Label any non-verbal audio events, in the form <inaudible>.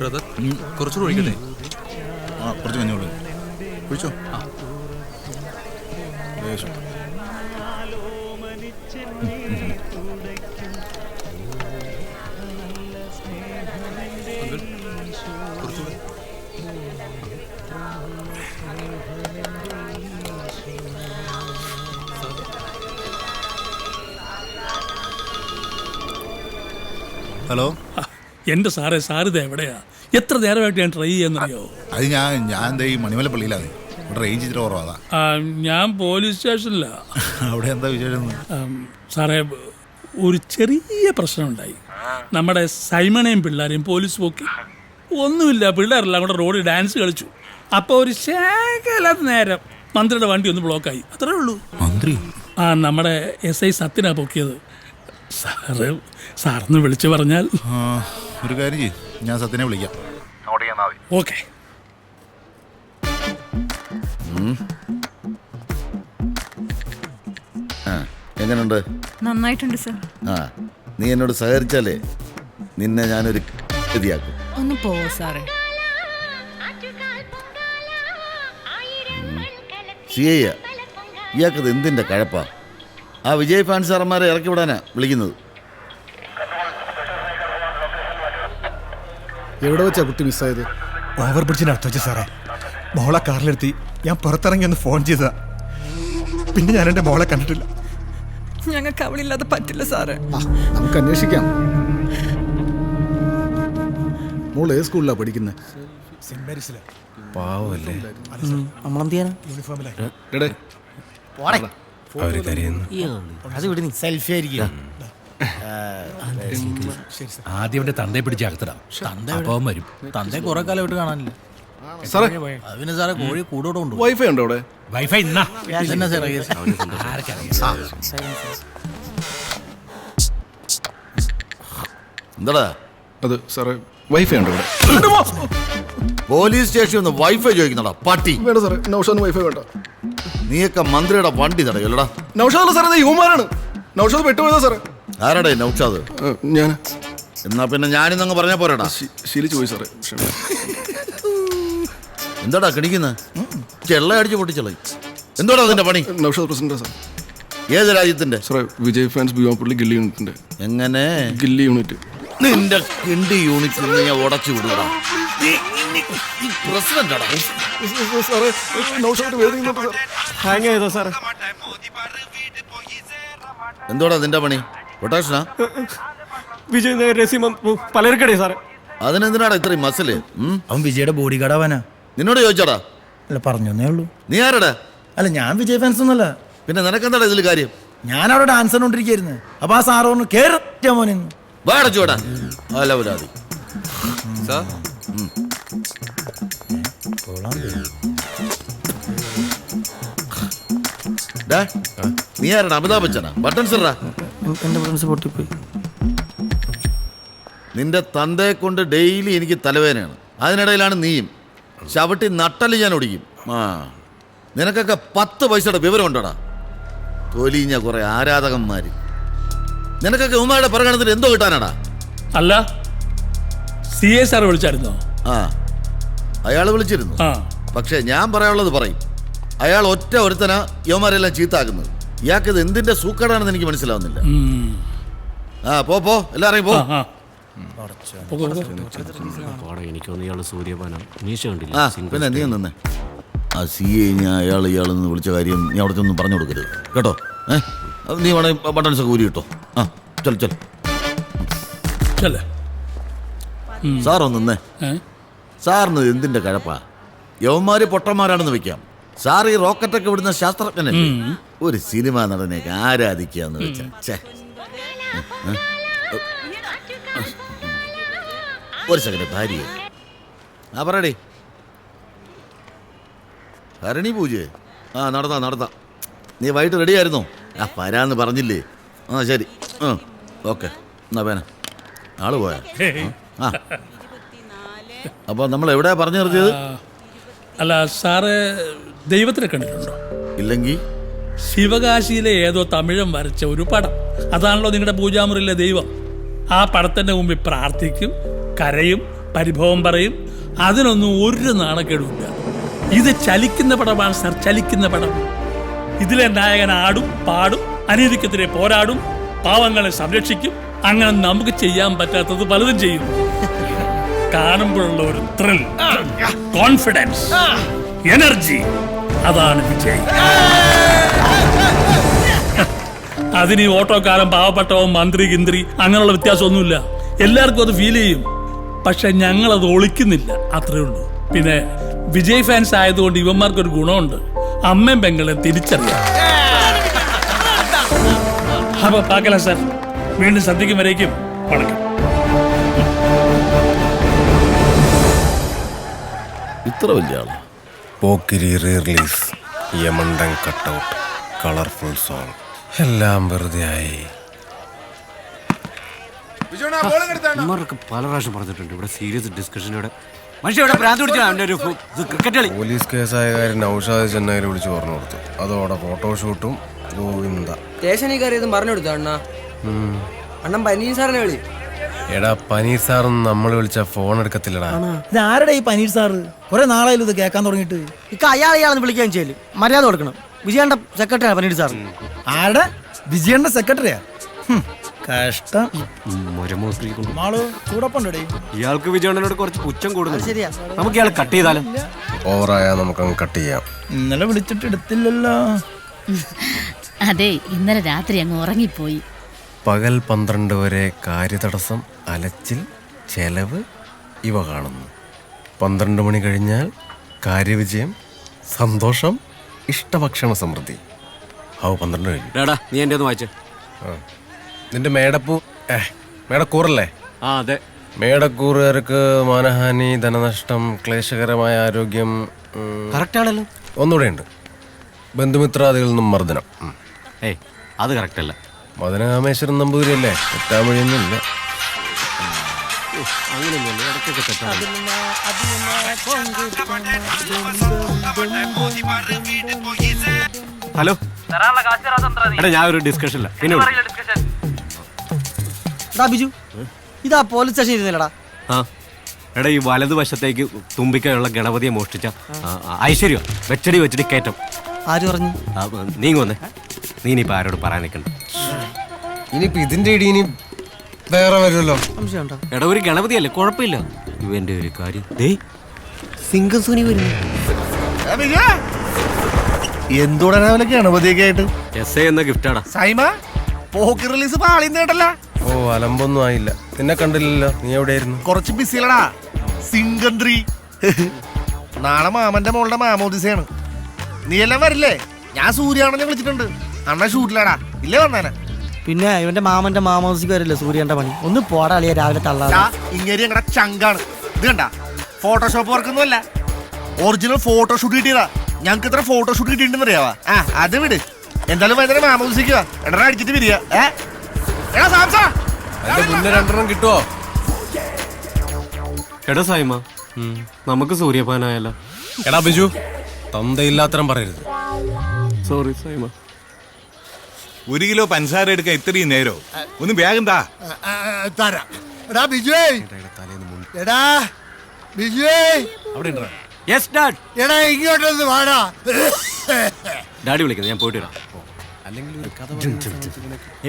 Brother കുറച്ചുകൂടി ഒഴിക്കട്ടെ. ആ കുറച്ച് കഞ്ഞോളൂ കുഴിച്ചോ ലേശം. കുറച്ചുകൂടെ ഹലോ എന്റെ സാറേ സാറിത് എവിടെയാ? എത്ര നേരമായിട്ട് ഞാൻ ട്രൈ ചെയ്യാന്നറിയോ അത് ഞാൻ ഞാൻ എന്താ ഈ മണിമല പള്ളിയിലാണ്. ഇവിടെ റേഞ്ച് ആ, ഞാൻ പോലീസ് സ്റ്റേഷനിലാണ് <laughs> അവിടെ എന്താ വിശേഷം? സാറേ ഒരു ചെറിയ പ്രശ്നമുണ്ടായി. നമ്മുടെ സൈമണയും പിള്ളേരെയും പോലീസ് പോക്കി. ഒന്നുമില്ല പിള്ളേരെല്ലാം കൂടെ റോഡിൽ ഡാൻസ് കളിച്ചു. അപ്പോൾ ഒരു ശേഖല നേരം മന്ത്രിയുടെ വണ്ടി ഒന്ന് ബ്ലോക്കായി അത്രേ ഉള്ളൂ. മന്ത്രി? ആ നമ്മുടെ എസ് ഐ സത്യനാ പൊക്കിയത്. സാറ് സാറിന് വിളിച്ചു പറഞ്ഞാൽ ആ, ഒരു കാര്യം ചെയ്യും. ഞാൻ സത്യനെ വിളിക്കാം. ഓക്കെ. ആ എങ്ങനെയുണ്ട് നന്നായിട്ടുണ്ട് സർ. ആ നീ എന്നോട് സഹകരിച്ചാലേ നിന്നെ ഞാനൊരു ഗതിയാക്കും. ഒന്ന് പോവോ സാറേ. സി ഐ ഇയാൾക്കത് എന്തിന്റെ കഴപ്പാ? ആ വിജയ് ഫാൻ സാറന്മാരെ ഇറക്കി വിടാനാ വിളിക്കുന്നത്. എവിടെ വെച്ചാ കുട്ടി മിസ്സായത്? ഓവർ ബ്രിഡ്ജിന് അടുത്ത് വെച്ച് സാറേ. മോളെ കാറിലെടുത്തി ഞാൻ പുറത്തിറങ്ങി ഒന്ന് ഫോൺ ചെയ്തതാ. പിന്നെ ഞാൻ എന്റെ മോളെ കണ്ടിട്ടില്ല. ഞങ്ങൾക്ക് അവളില്ലാതെ പറ്റില്ല സാറേ. നമുക്ക് അന്വേഷിക്കാം. മോൾ ഏത് സ്കൂളിലാണ് പഠിക്കുന്നത് സെന്റ് മേരീസിലെ. പാവല്ലേ. യൂണിഫോമിലായി അവർ കരയുന്നു. ആദ്യം അവന്റെ തന്തയെ പിടിച്ച് അകത്തിടാം. തന്ത അപ്പം വരും. തന്തയെ കുറെ കാലമായിട്ട് കാണാനില്ല? സാറേ. അതിന് സാറേ കോഴി കൂടോടെ ഉണ്ട് വൈഫൈ ഉണ്ടോ അവിടെ? വൈഫൈ ഇന്നാ. ഇതെന്നാ സാറേ എന്താടാ? അത് സാറേ വൈഫൈ ഉണ്ടോ ഇവിടെ പോലീസ് സ്റ്റേഷനിൽ നിന്ന് വൈഫൈ ചോദിക്കുന്നടാ പട്ടി. വേണ്ട സാറേ നൗഷാദിന് വൈഫൈ വേണ്ട. നീയൊക്കെ മന്ത്രിയുടെ വണ്ടി തടയല്ലടാ. നൗഷാദ് സാറേ ഹ്യൂമാനാണ് നൗഷാദ് പെട്ടുപോയതാ സാറേ. ആരാടേ നൗഷാദ് ഞാൻ എന്നാ പിന്നെ ഞാനിന്നങ്ങ് പറഞ്ഞ പോരാടാ. ശീലിച്ചു പോയി സാറേ. എന്താടാ കിണിക്കുന്നത് ചെള്ള അടിച്ച് പൊട്ടിച്ചളി എന്തോടാ അതിന്റെ പണി? Naushad president sir. ഏത് രാജ്യത്തിന്റെ? സാറേ വിജയ് ഫാൻസ് ബിയോപ്പള്ളി ഗില്ലി യൂണിറ്റിന്റെ. എങ്ങനെ? ഗില്ലി യൂണിറ്റ്. നിന്റെ കിണ്ടി യൂണിറ്റ് ഞാൻ ഉടച്ചു വിടുക എന്തോടാ അതിന്റെ പണി? പൊട്ടാഷനാ? വിജയ് രസീമം പലർക്കടേ സാറേ. അതിനെന്തിനാടാ ഇത്രയും മസിൽ? ഉം? അവൻ വിജയുടെ ബോഡി ഗാർഡാവാനാ നിന്നോട് ചോദിച്ചോടാ. അല്ല പറഞ്ഞേ ഉള്ളൂ. നീ ആരടാ? അല്ല ഞാൻ വിജയ് ഫാൻസ് ഒന്നല്ല പിന്നെ നിനക്കെന്താടാ ഇതിൽ കാര്യം? ഞാൻ അവിടെ ഡാൻസ് കണ്ടോണ്ടിരിക്കായിരുന്നു. അപ്പൊ ആ സാറ് പറഞ്ഞു കേറാ മോനെ. വാടച്ചോടാ അലവരാതി സാർ ഡാ, നീ ആരടാ? അമിതാഭ് ബച്ചനാ? ബട്ടൺ സിറാ എന്റെ ഫ്രണ്ട്സ് പൊട്ടിപ്പോയി നിന്റെ തന്തയെ കൊണ്ട് ഡെയിലി എനിക്ക് തലവേദനയാണ്. അതിനിടയിലാണ് നീയും. ചവിട്ടി നട്ടൽ ഞാൻ ഒടിക്കും. ആ. നിനക്കൊക്കെ പത്ത് പൈസയുടെ വിവരം ഉണ്ടോടാ. തൊലിഞ്ഞ കുറെ ആരാധകന്മാര്. നിനക്കൊക്കെ ഉമ്മയുടെ പ്രകടനത്തിന് എന്തോ കിട്ടാനാടാ? അല്ല സി എ സാർ വിളിച്ചായിരുന്നോ? ആ. അയാൾ വിളിച്ചിരുന്നു. പക്ഷെ പക്ഷേ ഞാൻ പറയാനുള്ളത് പറയും. അയാൾ ഒറ്റ ഒരുത്തനാ യുവമാരെല്ലാം ചീത്താക്കുന്നത്. ഇയാൾക്കിത് എന്തിന്റെ സൂക്കടാണെന്ന് എനിക്ക് മനസ്സിലാവുന്നില്ല. ആ പോ പോ എല്ലാരെയും പോ. എനിക്കൊന്ന് ഇയാൾ സൂര്യപാനം. ആ പിന്നെ നീ നിന്നേ ആ സി എ ഞാൻ അയാൾ ഇയാളെന്ന് വിളിച്ച കാര്യം നീ അവിടെ ഒന്നും പറഞ്ഞു കൊടുക്കരുത്. കേട്ടോ? ഏ? നീ വേണേ ബട്ടൺസ് ഒക്കെ ഊരി കിട്ടോ ആ ചൽ ചൽ. ചെല്ലേ. നിന്നേ. സാറിന് എന്തിന്റെ കഴപ്പാ? യവന്മാര് പൊട്ടന്മാരാണെന്ന് വെക്കാം. സാർ ഈ റോക്കറ്റൊക്കെ വിടുന്ന ശാസ്ത്രജ്ഞനല്ലേ? ഒരു സിനിമ നടനെയൊക്കെ ആരാധിക്കാന്ന് വെച്ചാ. വെച്ചാൽ ഒരു സെക്കൻഡ് ഭാര്യ ആ പറയടേ. ഭരണി പൂജ. ആ നടത്താം നടത്താം നീ വൈകിട്ട് റെഡി ആയിരുന്നോ? ആ വരാന്ന് പറഞ്ഞില്ലേ. ആ ശരി. ആ ഓക്കെ. എന്നാ പേന. ആൾ പോയാ? ആ. അപ്പോൾ നമ്മൾ എവിടെയാ പറഞ്ഞു നിർത്തിയത്? അല്ല സാറ് ദൈവത്തിനെ കണ്ടിട്ടുണ്ടോ? ഇല്ലെങ്കിൽ ശിവകാശിയിലെ ഏതോ തമിഴം വരച്ച ഒരു പടം. അതാണല്ലോ നിങ്ങളുടെ പൂജാമുറിയിലെ ദൈവം. ആ പടത്തിന്റെ മുമ്പിൽ പ്രാർത്ഥിക്കും കരയും പരിഭവം പറയും. അതിനൊന്നും ഒരു നാണക്കേടുമില്ല. ഇത് ചലിക്കുന്ന പടമാണ് സർ ചലിക്കുന്ന പടം. ഇതിലെ നായകൻ ആടും പാടും അനീതിക്കെതിരെ പോരാടും പാവങ്ങളെ സംരക്ഷിക്കും. അങ്ങനെ നമുക്ക് ചെയ്യാൻ പറ്റാത്തത് പലതും ചെയ്യും. കാണുമ്പോഴുള്ള ഒരു ത്രിൽ കോൺഫിഡൻസ് എനർജി അതാണ് വിജയ്. അതിന് ഈ ഓട്ടോക്കാരൻ പാവപ്പെട്ടവൻ മന്ത്രി ഗിന്ത്രി അങ്ങനെയുള്ള വ്യത്യാസമൊന്നുമില്ല. എല്ലാവർക്കും അത് ഫീൽ ചെയ്യും. പക്ഷെ ഞങ്ങൾ അത് ഒളിക്കുന്നില്ല. അത്രേ ഉള്ളൂ. പിന്നെ വിജയ് ഫാൻസ് ആയതുകൊണ്ട് ഇവന്മാർക്കൊരു ഗുണമുണ്ട്. അമ്മയും പെങ്ങളെ തിരിച്ചറിയാം. അപ്പൊ പാക്കല സാർ. വീണ്ടും സദ്യക്കും വരേക്കും വണക്കം. ഇത്ര വലിയ ആൾ. പോക്കിരി റീ റിലീസ് യമണ്ടൻ കട്ടൗട്ട് കളർഫുൾ സോങ് എല്ലാം വെറുതെ ആയി. ഇവർക്ക് പല പ്രാവശ്യം പറഞ്ഞിട്ടുണ്ട്. ഇവിടെ സീരിയസ് ഡിസ്കഷൻ ഇവിടെ. മനുഷ്യ ഇവിടെ പ്രാന്ത് പിടിച്ചാ അവന്റെ ഒരു ക്രിക്കറ്റ് കളി. പോലീസ് കേസായ കാര്യം നൌഷാദ് ചെന്നൈയിൽ വിളിച്ച് പറഞ്ഞു കൊടുത്തു. അതോടെ ഫോട്ടോഷൂട്ടും ഗോവിന്ദ. സ്റ്റേഷനിൽ കയറിയതും പറഞ്ഞു കൊടുത്തു അണ്ണ? അണ്ണൻ പനീർ സാറിനെ വിളി. എടാ പനീർ സാറൊന്നും നമ്മൾ വിളിച്ച ഫോൺ എടുക്കത്തില്ലടാ. ഇത് ആരുടെ ഈ പനീർ സാറ്? കുറെ നാളായാലും ഇത് കേൾക്കാൻ തുടങ്ങിയിട്ട്? ഇക്ക അയാൾ അയാളെന്ന് വിളിക്കാൻ ചെയ്യൽ. മര്യാദ കൊടുക്കണം. വിജയന്റെ സെക്രട്ടറിയാ പനീട് സാർ. ആരുടെ? വിജയന്റെ സെക്രട്ടറിയാ? കഷ്ടം. മാളു ചൂടപ്പുണ്ടേ ഇയാൾക്ക് വിജയണ്ണനോട് കുറച്ച് പുച്ഛം കൂടുന്നു ശരിയാ. നമുക്ക് ഇയാൾ കട്ട് ചെയ്താലും? ചെയ്താലോ നമുക്ക് അങ്ങ് കട്ട് ചെയ്യാം. ഇന്നലെ വിളിച്ചിട്ട് എടുത്തില്ലല്ലോ. അതെ ഇന്നലെ രാത്രി അങ്ങ് ഉറങ്ങിപ്പോയി. പകൽ പന്ത്രണ്ട് വരെ കാര്യതടസ്സം അലച്ചിൽ ചെലവ് ഇവ കാണുന്നു. പന്ത്രണ്ട് മണി കഴിഞ്ഞാൽ കാര്യവിജയം സന്തോഷം ഇഷ്ടഭക്ഷണ സമൃദ്ധി. ഹൗ പന്ത്രണ്ട് കഴിഞ്ഞു. ഡാടാ നീ എന്റെ ഒന്ന് വായിച്ചേ. ആ. നിന്റെ മേടപ്പൂ ഏ മേടക്കൂറല്ലേ? ആ അതെ. മേടക്കൂറുകാർക്ക് മാനഹാനി ധനനഷ്ടം ക്ലേശകരമായ ആരോഗ്യം ഉം, കറക്റ്റ് ആണല്ലോ. ഒന്നുകൂടെ ഉണ്ട്. ബന്ധുമിത്രാദികളിൽ നിന്നും മർദ്ദനം. ഉം. ഏയ് അത് കറക്റ്റ് അല്ല. മദനകാമേശ്വരൻ നമ്പൂതിരിയല്ലേ? തെറ്റാൻ വഴിയൊന്നുമില്ല. അങ്ങനെയൊന്നുമല്ല ഇടയ്ക്കൊക്കെ തെറ്റാണ് ഹലോ. എടാ ഞാൻ ഒരു ഡിസ്കഷൻ ഡിസ്കഷനില്ല പിന്നെ ഇതാ ബിജു ഇതാ പോലീസ് സ്റ്റേഷൻ ഇരുന്നില്ലടാ. ആ. എടാ ഈ വലതുവശത്തേക്ക് തുമ്പിക്കയുള്ള ഗണപതിയെ മോഷ്ടിച്ച ആ, ആ, ഐശ്വര്യം വെച്ചടി വെച്ചടി കയറ്റം. ആര് പറഞ്ഞു? നീങ്ങ വന്നേ. നീ ഇനിയിപ്പോ ആരോട് പറയാൻ നിൽക്കണ്ട. ഇനിയിപ്പോ ഇതിന്റെ ഇടി ഇനി വേറെ വരുമല്ലോ. എടാ ഒരു ഗണപതിയല്ലേ? കുഴപ്പമില്ല. ഇവന്റെ ഒരു കാര്യം. ദേ സിംഗം സുനി വരുന്നു എന്തുടനെ രാവിലെ ഗണപതിയൊക്കെ ആയിട്ട്? എസ് എ എന്ന ഗിഫ്റ്റാടാ. സൈമ പോക്ക് റിലീസ് പാളിന്നേട്ടല്ല ഓ അലമ്പൊന്നും ആയില്ല. നിന്നെ കണ്ടില്ലല്ലോ. നീ എവിടെയായിരുന്നു? കുറച്ച് ബിസിലടാ സിംഗന്ത്രി. നാളെ മാമന്റെ മോളുടെ മാമോദിസയാണ്. നീ എല്ലാം വരില്ലേ? ഞാൻ സൂര്യാണെന്ന് വിളിച്ചിട്ടുണ്ട്. അണ്ണ ഷൂട്ടിലാടാ ഇല്ലേ വന്നാനെ? പിന്നെ ഇവന്റെ മാമന്റെ മാമോസിക്ക് വരില്ല സൂര്യന്റെ പണി. ഒന്ന് പോടാ അളിയ രാവിലെ തള്ളാ ഇങ്ങനെ ഞങ്ങളുടെ ചങ്കാണ്. ഇത് കണ്ട? ഫോട്ടോഷോപ്പ് വർക്കൊന്നുമല്ല ഒറിജിനൽ ഫോട്ടോഷൂട്ട് കിട്ടിയതാ. ഞങ്ങൾക്ക് ഇത്ര ഫോട്ടോഷൂട്ട് കിട്ടിയിട്ടുണ്ടെന്ന് അറിയാവാ? ആ അത് വിട്. എന്തായാലും വൈകുന്നേരം മാമോദിസിക്കുക എണ്ണ അടിച്ചിട്ട് വരിക. ഏ? എടാ സാംസാ! അതിന്റെ മുന്നേ രണ്ടെണ്ണം കിട്ടുവോ? എടാ സൈമ. നമുക്ക് സൂര്യപാനായല്ലോ എടാ ബിജു തന്തയില്ലാത്തരം പറയരുത്. സോറി സൈമ. ഒരു കിലോ പഞ്ചസാര എടുക്കാൻ ഇത്രയും നേരോ? ഒന്ന് വേഗം താ. തരാം. എടാ ബിജുവേ. എടാ ബിജുവേ. അവിടെ യെസ് ഡാഡ് എടാ ഇങ്ങോട്ടൊന്ന് വാടാ. ഡാഡി വിളിക്കുന്നത് ഞാൻ പോയിട്ട് വരാം. അല്ലെങ്കിൽ ഒരു കഥ